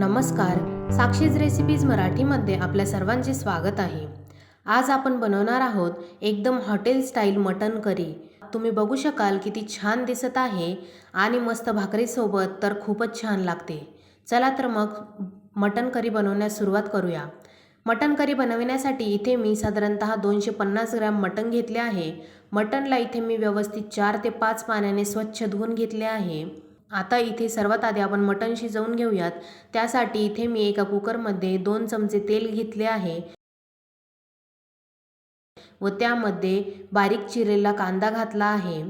नमस्कार. साक्षीज रेसिपीज मराठीमध्ये आपल्या सर्वांचे स्वागत आहे. आज आपण बनवणार आहोत एकदम हॉटेल स्टाईल मटन करी. तुम्ही बघू शकाल किती छान दिसत आहे आणि मस्त भाकरीसोबत तर खूपच छान लागते. चला तर मग मटन करी बनवण्यास सुरुवात करूया. मटन करी बनवण्यासाठी इथे मी साधारणतः दोनशे पन्नास ग्रॅम मटन घेतले आहे. मटनला इथे मी व्यवस्थित चार ते पाच पाण्याने स्वच्छ धुवून घेतले आहे. आता इथे सर्वात आधी आपण मटण शिजवून घेऊयात. त्यासाठी इथे मी एका कुकरमध्ये दोन चमचे तेल घेतले आहे. व त्यामध्ये बारीक चिरलेला कांदा घातला आहे.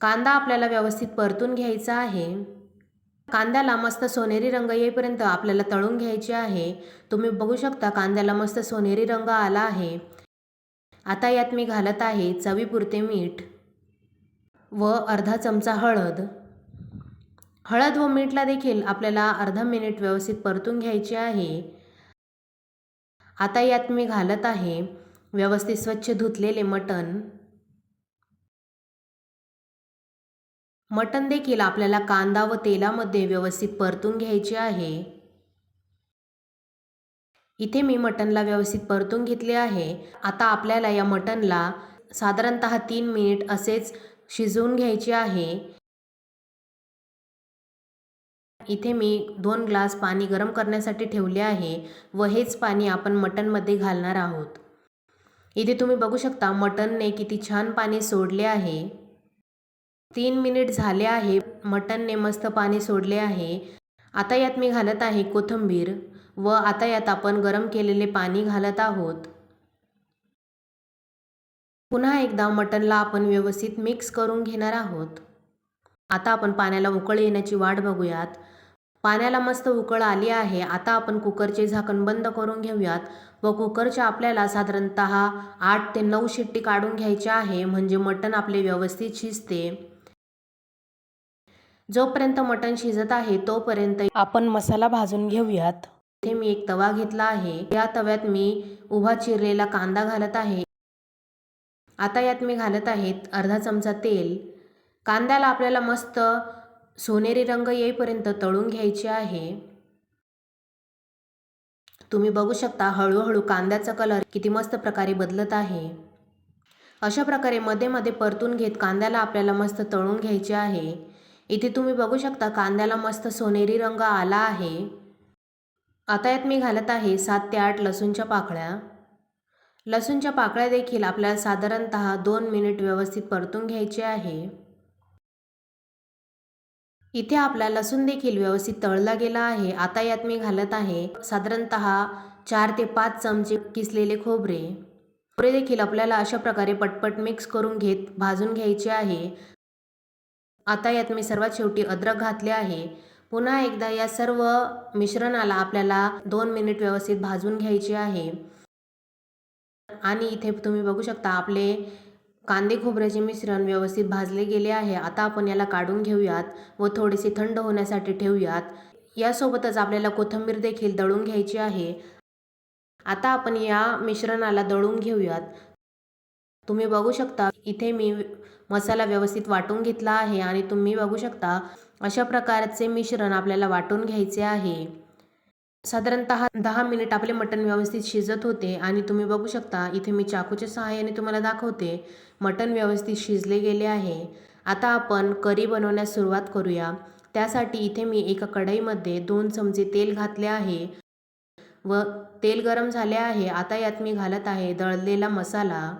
कांदा आपल्याला व्यवस्थित परतून घ्यायचा आहे. कांद्याला मस्त सोनेरी रंग येईपर्यंत आपल्याला तळून घ्यायचे आहे. तुम्ही बघू शकता कांद्याला मस्त सोनेरी रंग आला आहे. आता यात मी घालत आहे चवीपुरते मीठ व अर्धा चमचा हळद. हळद व मीठला देखील आपल्याला अर्धा मिनिट व्यवस्थित परतून घ्यायचे आहे. आता यात मी घालत आहे व्यवस्थित स्वच्छ धुतलेले मटण. मटण देखील आपल्याला कांदा व तेलामध्ये व्यवस्थित परतून घ्यायचे आहे. इथे मी मटणला व्यवस्थित परतून घेतले आहे. आता आपल्याला या मटणला साधारणत तीन मिनिट असेच शिजवून घ्यायचे आहे. इथे मी दोन ग्लास पाणी गरम करण्यासाठी ठेवले आहे व हेच पाणी आपण मटनमध्ये घालणार आहोत. इथे तुम्ही बघू शकता मटनने किती छान पाणी सोडले आहे. तीन मिनिट झाले आहे मटनने मस्त पाणी सोडले आहे. आता यात मी घालत आहे कोथिंबीर व आता यात आपण गरम केलेले पाणी घालत आहोत. पुन्हा एकदा मटनला आपण व्यवस्थित मिक्स करून घेणार आहोत. आता आपण पाण्याला उकळ येण्याची वाट बघूयात. पाण्याला मस्त उकळ आली आहे. आता आपण कुकरचे झाकण बंद करून घेऊयात व कुकरच्या आपल्याला साधारणत आठ ते नऊ शिट्टी काढून घ्यायच्या आहे. म्हणजे मटण आपले व्यवस्थित शिजते. जोपर्यंत मटण शिजत आहे तोपर्यंत आपण मसाला भाजून घेऊयात. इथे मी एक तवा घेतला आहे. या तव्यात मी उभा चिरलेला कांदा घालत आहे. आता यात मी घालत आहे अर्धा चमचा तेल. कांद्याला आपल्याला मस्त सोनेरी रंग येईपर्यंत तळून घ्यायचे आहे. तुम्ही बघू शकता हळूहळू कांद्याचा कलर किती मस्त प्रकारे बदलत आहे. अशा प्रकारे मध्ये मध्ये परतून घेत कांद्याला आपल्याला मस्त तळून घ्यायचे आहे. इथे तुम्ही बघू शकता कांद्याला मस्त सोनेरी रंग आला आहे. आता यात मी घालत आहे सात ते आठ लसूणच्या पाकळ्या. लसूणच्या पाकळ्या देखील आपल्याला साधारणत दोन मिनिट व्यवस्थित परतून घ्यायचे आहे. इथे आपला लसूण देखील व्यवस्थित तळला गेला आहे. आता यात मी घालत आहे साधारणत चार ते पाच चमचे किसलेले खोबरे. खोबरे देखील आपल्याला अशा प्रकारे पटपट मिक्स करून घेत भाजून घ्यायचे आहे. आता यात मी सर्वात शेवटी अद्रक घातले आहे. पुन्हा एकदा या सर्व मिश्रणाला आपल्याला दोन मिनिट व्यवस्थित भाजून घ्यायचे आहे. आणि इथे तुम्ही बघू शकता आपले कांदे खोबऱ्याचे मिश्रण व्यवस्थित भाजले गेले आहे. आता आपण याला काढून घेऊयात व थोडेसे थंड होण्यासाठी ठेवूयात. यासोबतच आपल्याला कोथिंबीर देखील दळून घ्यायची आहे. आता आपण या मिश्रणाला दळून घेऊयात. तुम्ही बघू शकता इथे मी मसाला व्यवस्थित वाटून घेतला आहे आणि तुम्ही बघू शकता अशा प्रकारचे मिश्रण आपल्याला वाटून घ्यायचे आहे. साधारणतः दहा मिनिट आपले मटण व्यवस्थित शिजत होते आणि तुम्ही बघू शकता इथे मी चाकूच्या सहाय्याने तुम्हाला दाखवते. मटण व्यवस्थित शिजले गेले आहे. आता आपण करी बनवण्यास सुरुवात करूया. त्यासाठी इथे मी एका कढईमध्ये दोन चमचे तेल घातले आहे व तेल गरम झाले आहे. आता यात मी घालत आहे दळलेला मसाला.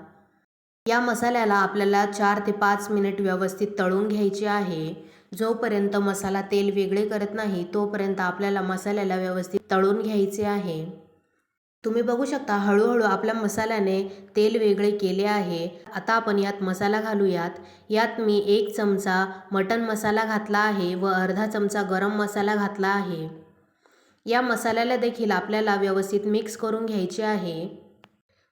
या मसाल्याला आपल्याला चार ते पाच मिनिट व्यवस्थित तळून घ्यायचे आहे. जोपर्यंत मसाला तेल वेगळे करत नाही तोपर्यंत आपल्याला मसाल्याला व्यवस्थित तळून घ्यायचे आहे. तुम्ही बघू शकता हळूहळू आपल्या मसाल्याने तेल वेगळे केले आहे. आता आपण यात मसाला घालूयात. यात मी एक चमचा मटन मसाला घातला आहे व अर्धा चमचा गरम मसाला घातला आहे. या मसाल्याला देखील आपल्याला व्यवस्थित मिक्स करून घ्यायचे आहे.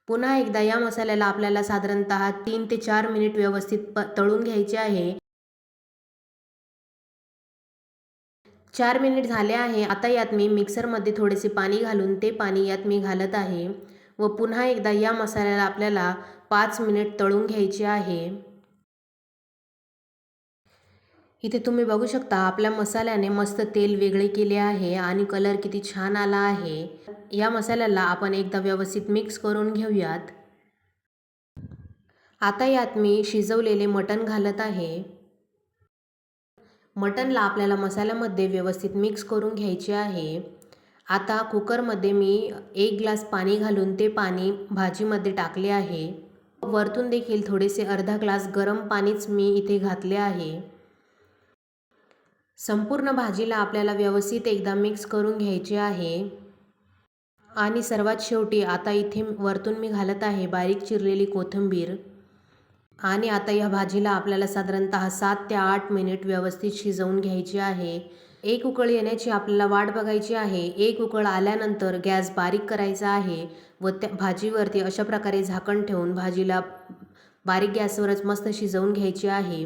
पुन्हा एकदा या मसाल्याला आपल्याला साधारणत तीन ते चार मिनिट व्यवस्थित प तळून घ्यायचे आहे. चार मिनिट झाले आहे. आता यात मी मिक्सरमध्ये थोडेसे पाणी घालून ते पाणी यात मी घालत आहे व पुन्हा एकदा या मसाल्याला आपल्याला पाच मिनिट तळून घ्यायचे आहे. इथे तुम्ही बघू शकता आपल्या मसाल्याने मस्त तेल वेगळे केले आहे आणि कलर किती छान आला आहे. या मसाल्याला आपण एकदा व्यवस्थित मिक्स करून घेऊयात. आता यात मी शिजवलेले मटण घालत आहे. मटणला आपल्याला मसाल्यामध्ये व्यवस्थित मिक्स करून घ्यायचे आहे. आता कुकरमध्ये मी एक ग्लास पाणी घालून ते पाणी भाजीमध्ये टाकले आहे. वरतून देखील थोडेसे अर्धा ग्लास गरम पाणीच मी इथे घातले आहे. संपूर्ण भाजीला आपल्याला व्यवस्थित एकदा मिक्स करून घ्यायचे आहे. आणि सर्वात शेवटी आता इथे वरतून मी घालत आहे बारीक चिरलेली कोथिंबीर. आणि आता या भाजीला आपल्याला साधारणतः सात ते आठ मिनिट व्यवस्थित शिजवून घ्यायची आहे. एक उकळ येण्याची आपल्याला वाट बघायची आहे. एक उकळ आल्यानंतर गॅस बारीक करायचा आहे व त्या भाजीवरती अशा प्रकारे झाकण ठेवून भाजीला बारीक गॅसवरच मस्त शिजवून घ्यायची आहे.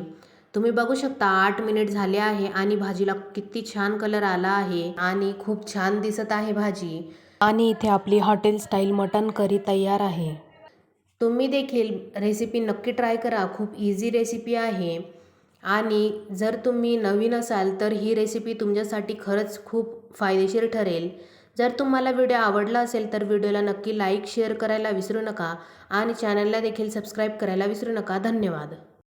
तुम्ही बघू शकता आठ मिनिट झाले आहे आणि भाजीला किती छान कलर आला आहे आणि खूप छान दिसत आहे भाजी. आणि इथे आपली हॉटेल स्टाईल मटन करी तयार आहे. तुम्ही देखील रेसिपी नक्की ट्राय करा. खूप इझी रेसिपी आहे. आणि जर तुम्ही नवीन असाल तर ही रेसिपी तुमच्यासाठी खरंच खूप फायदेशीर ठरेल. जर तुम्हाला व्हिडिओ आवडला असेल तर व्हिडिओला नक्की लाईक शेअर करायला विसरू नका. आणि चॅनलला देखील सबस्क्राईब करायला विसरू नका. धन्यवाद.